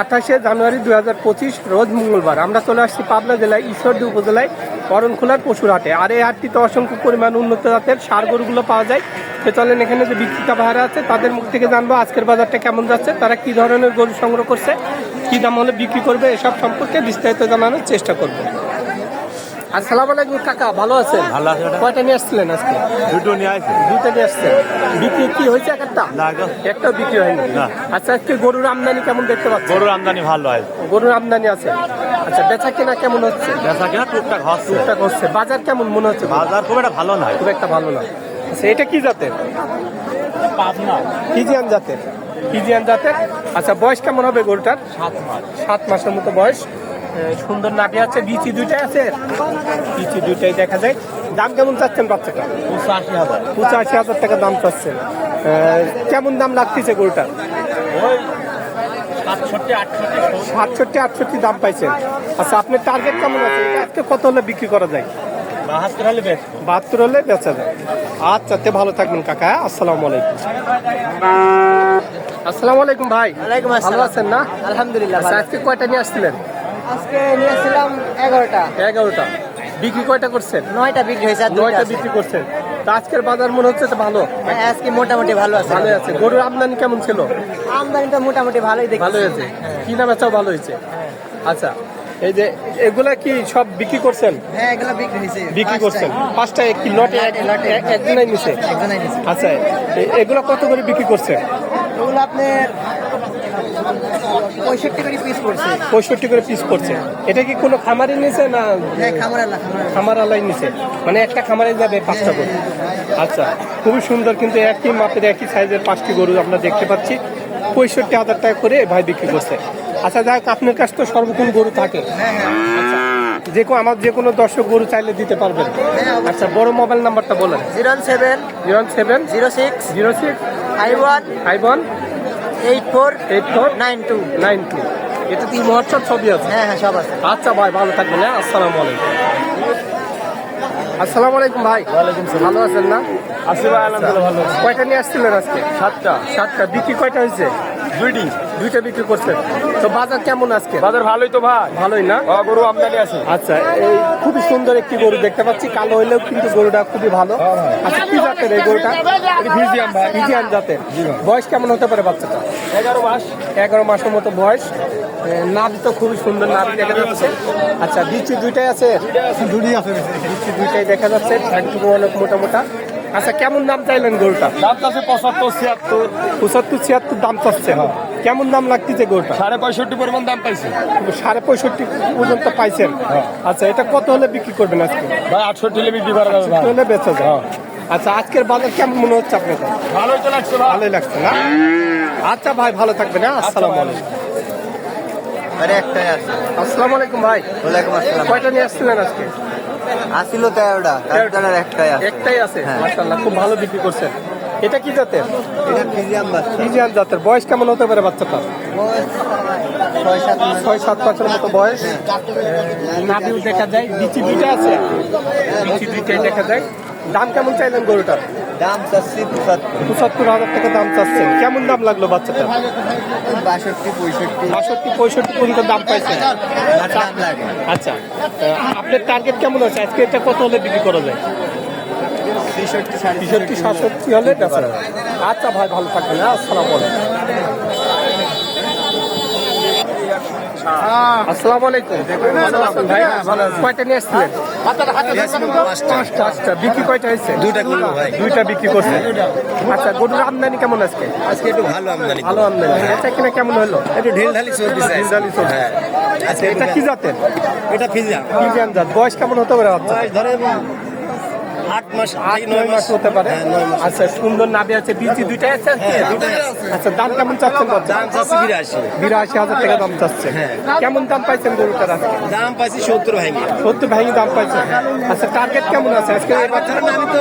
আঠাশে জানুয়ারি দুই হাজার পঁচিশ, রোজ মঙ্গলবার। আমরা চলে আসছি পাবনা জেলায় ঈশ্বরদী উপজেলায় করণখোলার পশুর হাটে আর এই হাটটিতে অসংখ্য পরিমাণ উন্নত জাতের সার গরুগুলো পাওয়া যায়। সে চলেন এখানে যে বিক্রিতা ভাড়া আছে, তাদের মুখ থেকে জানব আজকের বাজারটা কেমন যাচ্ছে, তারা কি ধরনের গরু সংগ্রহ করছে, কী দাম হলে বিক্রি করবে, এসব সম্পর্কে বিস্তারিত জানানোর চেষ্টা করব। আসসালামু আলাইকুম কাকা ভালো আছেন? ভালো আছি ম্যাডাম। কয়টা নিয়ে আসছিলেন আজকে? দুটো নিয়ে আসবে দুটো নিয়ে আসছেন। বিক্রি কি হয়েছে একটা? না গো। একটাও বিক্রি হয়নি। না। আচ্ছা আজকে গরুর আমদানি কেমন দেখতে পাচ্ছেন? গরুর আমদানি ভালো হয় গরুর আমদানি আছে। আচ্ছা বেচা কেনা কেমন হচ্ছে? বেচা কিনা টুকটাক হচ্ছে। টুকটাক হচ্ছে। বাজার কেমন মনে হচ্ছে? বাজার খুব একটা ভালো নয় খুব একটা ভালো না। আচ্ছা এটা কি জাতের? পাবনা। ফিজিয়ান জাতের। ফিজিয়ান জাতের। আচ্ছা বয়স কেমন হবে গরুটার? সাত মাস। সাত মাসের মতো বয়স। সুন্দর নাটি আছে বিচি দুইটাই আছে। বিচি দুইটাই দেখা যায়। দাম কেমন চাচ্ছেন বাচ্চাটা? পঁচাশি হাজার। পঁচাশি হাজার টাকা দাম চাচ্ছেন। কেমন দাম লাগতেছে গরুটার ওই সাতষট্টি আটষট্টি দাম পাইছেন। আচ্ছা আপনার টার্গেট কেমন আছে? আজকে কত হলে বিক্রি করা যায়? বাহাত্তর হলে বাহাত্তর হলে বেচা যায়। আচ্ছা তে ভালো থাকবেন কাকা হ্যাঁ? আসসালামু আলাইকুম। আসসালামু আলাইকুম ভাই। ভালো আসসালাম। আছেন না? আলহামদুলিল্লাহ আচ্ছা আজকে কয়টা নিয়ে আসছিলেন? আজকে নিয়েছিলাম এগারোটা। এগারোটা। বিক্রি কয়টা করছেন? নয়টা বিক্রি হয়েছে নয়টা বিক্রি করছেন। তা আজকের বাজার মনে হচ্ছে তো ভালো? হ্যাঁ, আজকে মোটামুটি ভালো আছে। ভালো আছে। গরুর আমদানি কেমন ছিল? আমদানিটা মোটামুটি ভালোই দেখি ভালো হয়েছে কিনা বেচাও ভালো হয়েছে। আচ্ছা এই যে এগুলা কি সব বিক্রি করছেন? হ্যাঁ এগুলো বিক্রি হয়েছে। বিক্রি করছেন। পাঁচটা কি লটে এক- লটে। এক- একজনাই নিছে? একজনাই নিয়েছে আচ্ছা এগুলো কত করে বিক্রি করছেন? ওগুলো আপনার পঁয়ষট্টি করে পিস পড়ছে। পঁয়ষট্টি করে পিস করছে এটা কি কোনো খামারে নিছে না হ্যাঁ খামার আলাই নিছে মানে একটা খামারে যাবে পাঁচটা গরু। আচ্ছা খুবই সুন্দর কিন্তু একই মাপের একই সাইজের পাঁচটি গরু আমরা দেখতে পাচ্ছি। পঁয়ষট্টি হাজার টাকা করে ভাই বিক্রি করছে। আচ্ছা যাই হোক, আপনার কাছে তো সর্বক্ষণ গরু থাকে। আচ্ছা যে কোনো আমার যে কোনো দর্শক গরু চাইলে দিতে পারবেন। আচ্ছা বড় মোবাইল নাম্বারটা বলেন। Zero seven zero seven zero six zero six five one five one eight four eight four? Nine two. Nine two. এটা কি মহোৎসব ছবি আছে? হ্যাঁ হ্যাঁ সব আছে। আচ্ছা ভাই ভালো থাকবেন হ্যাঁ আসসালামু আলাইকুম। আসসালামু আলাইকুম ভাই। ওয়ালাইকুম ভালো আছেন না? আসি ভাই আলহামদুলিল্লাহ ভালো কয়টা নিয়ে আসছিলেন আজকে? সাতটা। সাতটা। বিক্রি কয়টা হয়েছে? দুইটি দুইটা বিক্রি করছেন তো বাজার কেমন আজকে? বাজার ভালোই তো ভাই। ভালোই না? গরু আমদানি আছে। আচ্ছা এই খুবই সুন্দর একটি গরু দেখতে পাচ্ছি। কালো হইলেও কিন্তু গরুটা খুবই ভালো। আচ্ছা কি জাতের এই গরুটা? ফিজিয়াম ভাই। ফিজিয়ান জাতের। বয়স কেমন হতে পারে বাচ্চাটা এগারো মাস। এগারো মাসের মতো বয়স। নাভি তো খুবই সুন্দর নাভি দেখা যাচ্ছে। আচ্ছা বিচি দুইটাই আছে? দুটি আছে। বিচি দুইটাই দেখা যাচ্ছে। ঠ্যাংটুকু অনেক মোটা মোটা। আচ্ছা কেমন দাম চাইলেন গরুটা? দাম আছে পঁচাত্তর ছিয়াত্তর। পঁচাত্তর ছিয়াত্তর দাম চাচ্ছে কেমন দাম লাগতেছে গরুটা? সাড়ে পঁয়ষট্টি পরিমাণ দাম পাইছি। সাড়ে পঁয়ষট্টি পর্যন্ত পাইছেন? আচ্ছা এটা কত হলে বিক্রি করবেন আজকে? ভাই আটষট্টি হলে বিক্রি করা যাবে হলে বেচা যায়। আচ্ছা আজকের বাজার কেমন মনে হচ্ছে আপনার কাছে? ভালোই তো লাগছে ভালোই লাগছে না? আচ্ছা ভাই ভালো থাকবেন হ্যাঁ। আসসালামু আলাইকুম। আরে একটাই আছে। আসসালামু আলাইকুম ভাই। ওয়ালাইকুম আসসালাম। কয়টা নিয়ে আসছিলেন আজকে? আসিল তেরোটা তেরোটার একটাই একটাই আছে? হ্যাঁ। মাশাআল্লাহ খুব ভালো বিক্রি করছেন। এটা কি জাতের? এটা ফিজিয়াম বাচ্চা। ফিজিয়ান জাতের। বয়স কেমন হতে পারে বাচ্চাটার? ছয় সাত বছরের মতো বয়স। নাভিও দেখা যায়। বিচি দুইটা আছে। বিচি দুইটাই দেখা যায়। দাম কেমন চাইলেন গরুটার? দাম চাচ্ছি পঁচাত্তর। হাজার টাকা দাম চাচ্ছেন কেমন দাম লাগল বাচ্চাটা বাষট্টি পঁয়ষট্টি। বাষট্টি পঁয়ষট্টি পর্যন্ত দাম পাইছেন আচ্ছা আপনার টার্গেট কেমন আছে? আজকে এটা কত হলে বিক্রি করা যায়? ছেষট্টি সাতষট্টি হলে আচ্ছা ভাই ভালো থাকবেন আসসালাম আসসালামু আলাইকুম। আসসালামু আলাইকুম ভাই কয়টা নিয়ে আসছিলেন? পাঁচটা। বিক্রি কয়টা হয়েছে? দুইটা করব ভাই। দুইটা বিক্রি করছে আচ্ছা গরুর আমদানি কেমন আজকে? আজকে একটু ভালো আমদানি। ভালো আমদানি। এটা কিনা কেমন হলো? একটু ঢিল ঢালি চলছে। হ্যাঁ। আচ্ছা এটা কি জাতের? এটা ফিজা ফিজিয়ান জাত। বয়স কেমন হতে পারে ধরে আট মাস আট নয় মাস হতে পারে? হ্যাঁ, আচ্ছা সুন্দর নাবি আছে বিচি দুইটাই আছে হ্যাঁ, আচ্ছা দাম কেমন চাচ্ছেন? দাম চাচ্ছি বিরাশি। বিরাশি হাজার টাকা দাম চাচ্ছে। হ্যাঁ। কেমন দাম পাইছেন গরুটার আজকে? দাম পাইছি সত্তর ভাঙি সত্তর ভাঙি দাম পাইছেন। আচ্ছা টার্গেট কেমন আছে? আজকে এই বাচ্চার আমি তো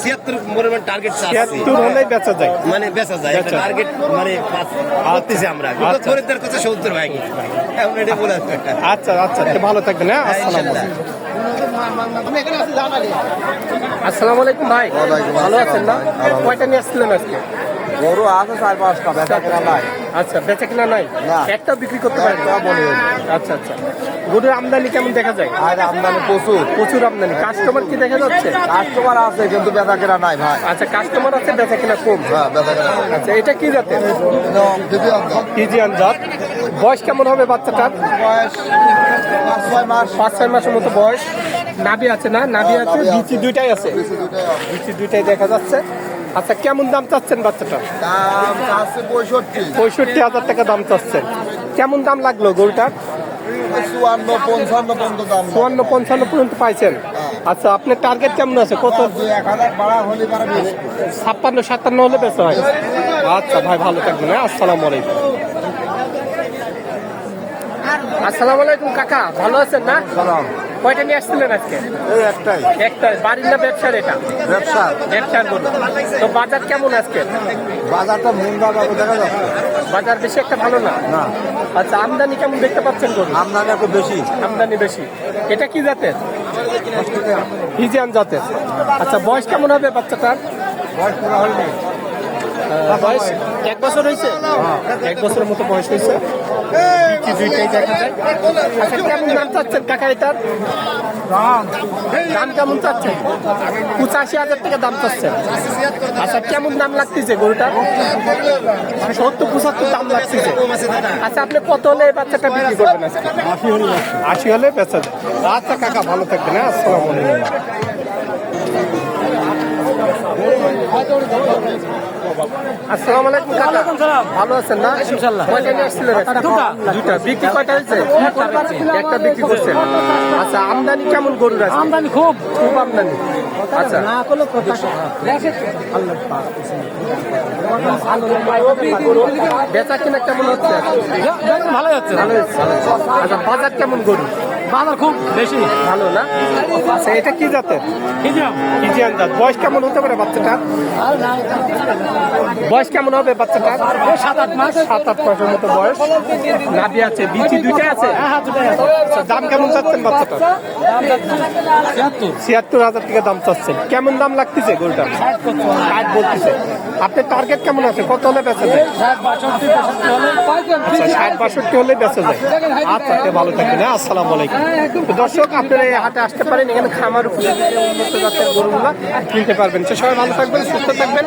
ছিয়াত্তর মনে টার্গেট ছিয়াত্তর হলেই বেচা যায়। মানে বেচা যায়। টার্গেট মানে পাঁচ- করতেছি আমরা। আচ্ছা। খরিদ্দার কাছে সত্তর ভাঙি বলে আচ্ছা আচ্ছা ভালো থাকবেন হ্যাঁ? আসসালাম আসসালামু আলাইকুম ভাই। ভালো আছেন না? কয়টা নিয়ে আসছিলেন আজকে? গরু আছে চার পাঁচটা বেচা কেনা নাই। আচ্ছা বেচা কিনা নাই। একটা বিক্রি করতে পারেন। আচ্ছা আচ্ছা। গরুর আমদানি কেমন দেখা যায়? আর আমদানি প্রচুর। প্রচুর আমদানি। কাস্টমার কি দেখা যাচ্ছে? কাস্টমার আছে কিন্তু বেচা কেনা নাই ভাই। আচ্ছা কাস্টমার আছে বেচা কিনা কম? হ্যাঁ বেচা কেনা আচ্ছা এটা কি জাতের? একদম দিদি ফিজিয়ান জাত। বয়স কেমন হবে বাচ্চাটার? বয়স পাঁচ ছয় মাস। পাঁচ ছয় মাসের মতো বয়স। নাভি আছে না? নাভি আছে বিচি দুইটাই আছে। বিচি দুইটাই দেখা যাচ্ছে। আচ্ছা কেমন দাম চাচ্ছেন বাচ্চাটা পঁয়ষট্টি। হাজার টাকা দাম চাচ্ছেন। কেমন দাম লাগল গরুটার? চুয়ান্ন পঞ্চান্ন পর্যন্ত দাম। চুয়ান্ন পঞ্চান্ন পর্যন্ত পাইছেন। আচ্ছা আপনার টার্গেট কেমন আছে? কত? ছাপ্পান্ন সাতান্ন হলে বেচা হয়। আচ্ছা ভাই ভালো থাকবেন হ্যাঁ? আসসালামু আলাইকুম। আসসালামু আলাইকুম কাকা। ভালো আছেন না? কয়টা নিয়ে আসছিলেন আজকে? এই একটাই। একটা বাড়ির না ব্যবসার এটা? ব্যবসা। ব্যবসার গরু তো বাজার কেমন আজকে? বাজারটা মুন্ডা বাবু দেখা যাচ্ছে। বাজার বেশি একটা ভালো না? না। আচ্ছা আমদানি কেমন দেখতে পাচ্ছেন গরু আমদানি একটু বেশি। আমদানি বেশি। এটা কি জাতের? ফিজিয়ান। জাতের। আচ্ছা বয়স কেমন হবে বাচ্চাটার? বয়স পুরো আহ, বয়স এক বছর হয়েছে? এক বছরের মতো বয়স হয়েছে। দুইটাই দেখা যায়? আচ্ছা কেমন দাম চাচ্ছেন কাকা এটার দাম কেমন চাচ্ছেন? পঁচাশি হাজার টাকা দাম চাচ্ছেন। আচ্ছা কেমন দাম লাগতেছে গরুটার? সত্তর পঁচাত্তর দাম লাগতেছে। আচ্ছা আপনি কত হলে বাচ্চাটা বিক্রি করবেন আজকে? আশি হলে আশি হলে বেচা যায়। আচ্ছা কাকা ভালো থাকবেন হ্যাঁ? আসসালামু আলাইকুম। আসসালামু আলাইকুম ভালো আছেন না? ইনশাআল্লাহ কয়টা নিয়ে আসছিলেন দুটা। দুটা। বিক্রি কয়টা হয়েছে? একটা বিক্রি করছেন। আচ্ছা আমদানি কেমন গরুর আছে? আমদানি খুব। খুব আমদানি। আচ্ছা। না করলে বেচা কিনা কেমন হচ্ছে? ভালো হচ্ছে ভালো হচ্ছে। আচ্ছা বাজার কেমন গরু? বাজার খুব বেশি ভালো না? আচ্ছা এটা কি জাতের? ফিজিয়ান জাত। বয়স কেমন হতে পারে বাচ্চাটা বয়স কেমন হবে বাচ্চাটা সাত আট মাস। সাত আট মাসের মতো বয়স। নাভি আছে বিচি দুইটাই আছে? আচ্ছা, দাম কেমন চাচ্ছেন বাচ্চাটা ছিয়াত্তর হাজার টাকা দাম চাচ্ছেন। কেমন দাম লাগতেছে গরুটা? ষাট বলতেছে। আপনার টার্গেট কেমন আছে? কত হলে বেচা যায়? আচ্ছা ষাট বাষট্টি হলে বেচা যায়। আচ্ছা ভালো থাকবেন হ্যাঁ আসসালামু আলাইকুম। দর্শক, আপনারা এই হাটে আসতে পারেন। এখানে খামার উপরে উন্নত জাতের গরুগুলো কিনতে পারবেন। সে সবাই ভালো থাকবেন, সুস্থ থাকবেন।